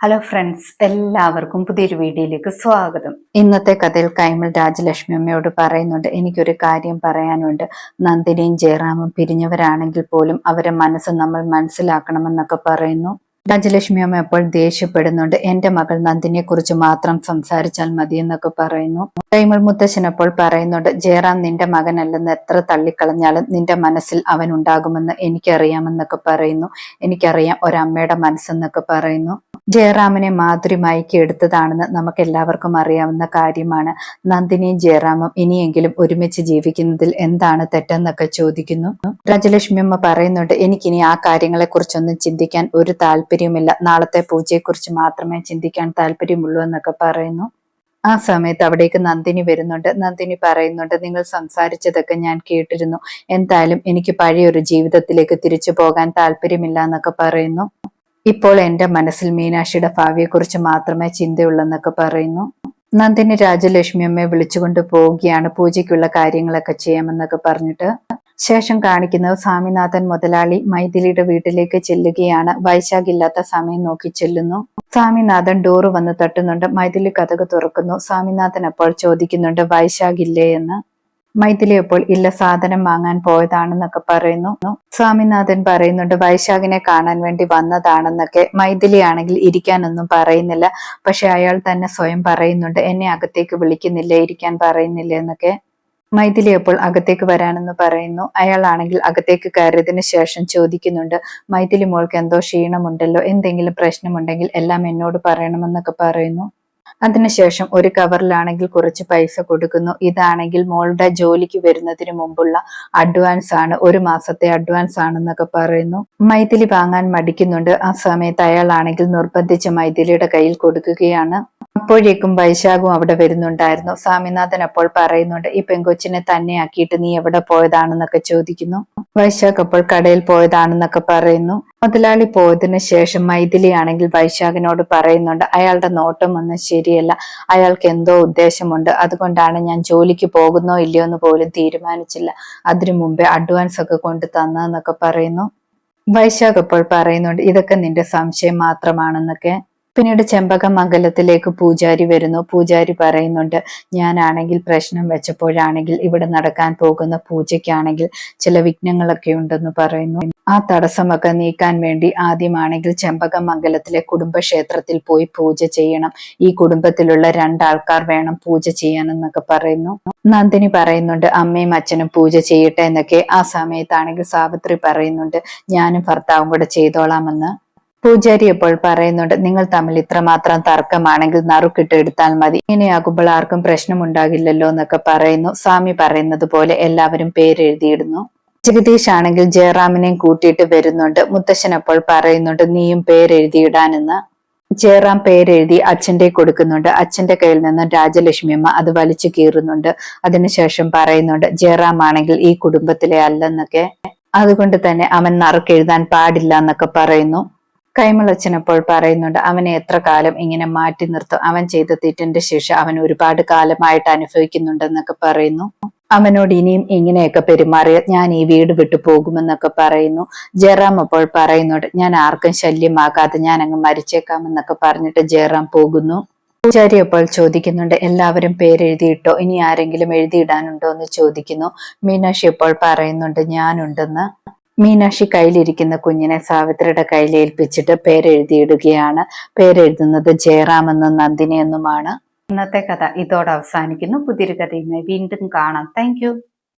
Hello friends എല്ലാവർക്കും പുതിയൊരു വീഡിയോയിലേക്ക് സ്വാഗതം. ഇന്നത്തെ കഥയിൽ കൈമൾ രാജലക്ഷ്മി അമ്മയോട് പറയുന്നുണ്ട് എനിക്കൊരു കാര്യം പറയാനുണ്ട്. നന്ദിനിയും ജയറാമും പിരിഞ്ഞവരാണെങ്കിൽ പോലും അവരെ മനസ്സ് നമ്മൾ മനസ്സിലാക്കണമെന്നൊക്കെ പറയുന്നു. രാജലക്ഷ്മി അമ്മ അപ്പോൾ ദേഷ്യപ്പെടുന്നുണ്ട്. എന്റെ മകൾ നന്ദിനിയെ കുറിച്ച് മാത്രം സംസാരിച്ചാൽ മതി എന്നൊക്കെ പറയുന്നു. കൈമൾ മുത്തശ്ശൻ അപ്പോൾ പറയുന്നുണ്ട് ജയറാം നിന്റെ മകനല്ലെന്ന് എത്ര തള്ളിക്കളഞ്ഞാലും നിന്റെ മനസ്സിൽ അവൻ ഉണ്ടാകുമെന്ന് എനിക്കറിയാമെന്നൊക്കെ പറയുന്നു. എനിക്കറിയാം ഒരമ്മയുടെ മനസ്സെന്നൊക്കെ പറയുന്നു. ജയറാമിനെ മാധുരി മയക്കി എടുത്തതാണെന്ന് നമുക്ക് എല്ലാവർക്കും അറിയാവുന്ന കാര്യമാണ്. നന്ദിനിയും ജയറാമും ഇനിയെങ്കിലും ഒരുമിച്ച് ജീവിക്കുന്നതിൽ എന്താണ് തെറ്റെന്നൊക്കെ ചോദിക്കുന്നു. രാജലക്ഷ്മി അമ്മ പറയുന്നുണ്ട് എനിക്കിനി ആ കാര്യങ്ങളെ കുറിച്ചൊന്നും ചിന്തിക്കാൻ ഒരു താല്പര്യമില്ല നാളത്തെ പൂജയെക്കുറിച്ച് മാത്രമേ ചിന്തിക്കാൻ താല്പര്യമുള്ളൂ എന്നൊക്കെ പറയുന്നു. ആ സമയത്ത് അവിടേക്ക് നന്ദിനി വരുന്നുണ്ട്. നന്ദിനി പറയുന്നുണ്ട് നിങ്ങൾ സംസാരിച്ചതൊക്കെ ഞാൻ കേട്ടിരുന്നു. എന്തായാലും എനിക്ക് പഴയൊരു ജീവിതത്തിലേക്ക് തിരിച്ചു പോകാൻ താല്പര്യമില്ല എന്നൊക്കെ പറയുന്നു. ഇപ്പോൾ എന്റെ മനസ്സിൽ മീനാക്ഷിയുടെ ഭാവിയെക്കുറിച്ച് മാത്രമേ ചിന്തയുള്ളെന്നൊക്കെ പറയുന്നു. നന്ദിനി രാജലക്ഷ്മി അമ്മയെ വിളിച്ചുകൊണ്ട് പോവുകയാണ് പൂജയ്ക്കുള്ള കാര്യങ്ങളൊക്കെ ചെയ്യാമെന്നൊക്കെ പറഞ്ഞിട്ട്. ശേഷം കാണിക്കുന്നത് സ്വാമിനാഥൻ മുതലാളി മൈഥിലിയുടെ വീട്ടിലേക്ക് ചെല്ലുകയാണ്. വൈശാഖില്ലാത്ത സമയം നോക്കി ചെല്ലുന്നു. സ്വാമിനാഥൻ ഡോറ് വന്ന് തട്ടുന്നുണ്ട്. മൈഥിലി കഥക് തുറക്കുന്നു. സ്വാമിനാഥൻ അപ്പോൾ ചോദിക്കുന്നുണ്ട് വൈശാഖില്ലേ? എന്ന്. മൈഥിലി അപ്പോൾ ഇല്ല സാധനം വാങ്ങാൻ പോയതാണെന്നൊക്കെ പറയുന്നു. സ്വാമിനാഥൻ പറയുന്നുണ്ട് വൈശാഖിനെ കാണാൻ വേണ്ടി വന്നതാണെന്നൊക്കെ. മൈഥിലി ആണെങ്കിൽ ഇരിക്കാനൊന്നും പറയുന്നില്ല. പക്ഷെ അയാൾ തന്നെ സ്വയം പറയുന്നുണ്ട് എന്നെ അകത്തേക്ക് വിളിക്കുന്നില്ല? ഇരിക്കാൻ പറയുന്നില്ല? എന്നൊക്കെ. മൈഥിലി അപ്പോൾ അകത്തേക്ക് വരാനെന്ന് പറയുന്നു. അയാളാണെങ്കിൽ അകത്തേക്ക് കയറിയതിന് ശേഷം ചോദിക്കുന്നുണ്ട് മൈഥിലി മോൾക്ക് എന്തോ ക്ഷീണമുണ്ടല്ലോ എന്തെങ്കിലും പ്രശ്നമുണ്ടെങ്കിൽ എല്ലാം എന്നോട് പറയണമെന്നൊക്കെ പറയുന്നു. അതിനുശേഷം ഒരു കവറിലാണെങ്കിൽ കുറച്ച് പൈസ കൊടുക്കുന്നു. ഇതാണെങ്കിൽ മോളുടെ ജോലിക്ക് വരുന്നതിന് മുമ്പുള്ള അഡ്വാൻസ് ആണ് ഒരു മാസത്തെ അഡ്വാൻസ് ആണെന്നൊക്കെ പറയുന്നു. മൈഥിലി വാങ്ങാൻ മടിക്കുന്നുണ്ട്. ആ സമയത്ത് അയാളാണെങ്കിൽ നിർബന്ധിച്ച് മൈഥിലിയുടെ കയ്യിൽ കൊടുക്കുകയാണ്. അപ്പോഴേക്കും വൈശാഖും അവിടെ വരുന്നുണ്ടായിരുന്നു. സ്വാമിനാഥൻ അപ്പോൾ പറയുന്നുണ്ട് ഈ പെങ്കൊച്ചിനെ തന്നെ ആക്കിയിട്ട് നീ എവിടെ പോയതാണെന്നൊക്കെ ചോദിക്കുന്നു. വൈശാഖ് അപ്പോൾ കടയിൽ പോയതാണെന്നൊക്കെ പറയുന്നു. മുതലാളി പോയതിനു ശേഷം മൈഥിലി ആണെങ്കിൽ വൈശാഖിനോട് പറയുന്നുണ്ട് അയാളുടെ നോട്ടം ഒന്നും ശരിയല്ല. അയാൾക്ക് എന്തോ ഉദ്ദേശമുണ്ട്. അതുകൊണ്ടാണ് ഞാൻ ജോലിക്ക് പോകുന്നോ ഇല്ലയോ എന്ന് പോലും തീരുമാനിച്ചില്ല. അതിനു മുമ്പേ അഡ്വാൻസ് ഒക്കെ കൊണ്ട് തന്നെന്നൊക്കെ പറയുന്നു. വൈശാഖ് അപ്പോൾ പറയുന്നുണ്ട് ഇതൊക്കെ നിന്റെ സംശയം മാത്രമാണെന്നൊക്കെ. പിന്നീട് ചെമ്പകമംഗലത്തിലേക്ക് പൂജാരി വരുന്നു. പൂജാരി പറയുന്നുണ്ട് ഞാനാണെങ്കിൽ പ്രശ്നം വെച്ചപ്പോഴാണെങ്കിൽ ഇവിടെ നടക്കാൻ പോകുന്ന പൂജയ്ക്കാണെങ്കിൽ ചില വിഘ്നങ്ങളൊക്കെ ഉണ്ടെന്ന് പറയുന്നു. ആ തടസ്സമൊക്കെ നീക്കാൻ വേണ്ടി ആദ്യമാണെങ്കിൽ ചെമ്പകമംഗലത്തിലെ കുടുംബക്ഷേത്രത്തിൽ പോയി പൂജ ചെയ്യണം. ഈ കുടുംബത്തിലുള്ള രണ്ടാൾക്കാർ വേണം പൂജ ചെയ്യാനെന്നൊക്കെ പറയുന്നു. നന്ദിനി പറയുന്നുണ്ട് അമ്മയും അച്ഛനും പൂജ ചെയ്യട്ടെ എന്നൊക്കെ ആ സമയത്താണെങ്കിൽ സാവിത്രി പറയുന്നുണ്ട് ഞാനും ഭർത്താവും കൂടെ ചെയ്തോളാമെന്ന്. പൂജാരി ഇപ്പോൾ പറയുന്നുണ്ട് നിങ്ങൾ തമ്മിൽ ഇത്രമാത്രം തർക്കമാണെങ്കിൽ നറുക്കിട്ട് എടുത്താൽ മതി. ഇങ്ങനെയാകുമ്പോൾ ആർക്കും പ്രശ്നമുണ്ടാകില്ലല്ലോ എന്നൊക്കെ പറയുന്നു. സ്വാമി പറയുന്നത് പോലെ എല്ലാവരും പേരെഴുതിയിടുന്നു. ജഗദീഷ് ആണെങ്കിൽ ജയറാമിനെയും കൂട്ടിയിട്ട് വരുന്നുണ്ട്. മുത്തശ്ശൻ അപ്പോൾ പറയുന്നുണ്ട് നീയും പേരെഴുതിയിടാനെന്ന്. ജയറാം പേരെഴുതി അച്ഛന്റെ കൊടുക്കുന്നുണ്ട്. അച്ഛന്റെ കയ്യിൽ നിന്ന് രാജലക്ഷ്മി അമ്മ അത് വലിച്ചു കീറുന്നുണ്ട്. അതിനുശേഷം പറയുന്നുണ്ട് ജയറാം ആണെങ്കിൽ ഈ കുടുംബത്തിലെ അല്ലെന്നൊക്കെ. അതുകൊണ്ട് തന്നെ അവൻ നറുക്കെഴുതാൻ പാടില്ല എന്നൊക്കെ പറയുന്നു. കൈമളച്ചൻ അപ്പോൾ പറയുന്നുണ്ട് അവനെ എത്ര കാലം ഇങ്ങനെ മാറ്റി നിർത്തും. അവൻ ചെയ്ത തെറ്റിന്റെ ശേഷം അവൻ ഒരുപാട് കാലമായിട്ട് അനുഭവിക്കുന്നുണ്ടെന്നൊക്കെ പറയുന്നു. അവനോട് ഇനിയും ഇങ്ങനെയൊക്കെ പെരുമാറിയ ഞാൻ ഈ വീട് വിട്ടു പോകുമെന്നൊക്കെ പറയുന്നു. ജയറാം അപ്പോൾ പറയുന്നുണ്ട് ഞാൻ ആർക്കും ശല്യമാകാതെ ഞാൻ അങ്ങ് മരിച്ചേക്കാമെന്നൊക്കെ പറഞ്ഞിട്ട് ജയറാം പോകുന്നു. പൂജാരി അപ്പോൾ ചോദിക്കുന്നുണ്ട് എല്ലാവരും പേരെഴുതിയിട്ടോ? ഇനി ആരെങ്കിലും എഴുതിയിടാനുണ്ടോ? എന്ന് ചോദിക്കുന്നു. മീനാക്ഷി അപ്പോൾ പറയുന്നുണ്ട് ഞാനുണ്ടെന്ന്. മീനാക്ഷി കയ്യിലിരിക്കുന്ന കുഞ്ഞിനെ സാവിത്രിയുടെ കയ്യിൽ ഏൽപ്പിച്ചിട്ട് പേരെഴുതിയിടുകയാണ്. പേരെഴുതുന്നത് ജയറാമെന്നും നന്ദിനി എന്നുമാണ്. ഇന്നത്തെ കഥ ഇതോടെ അവസാനിക്കുന്നു. പുതിയൊരു കഥയുമായി വീണ്ടും കാണാം. താങ്ക്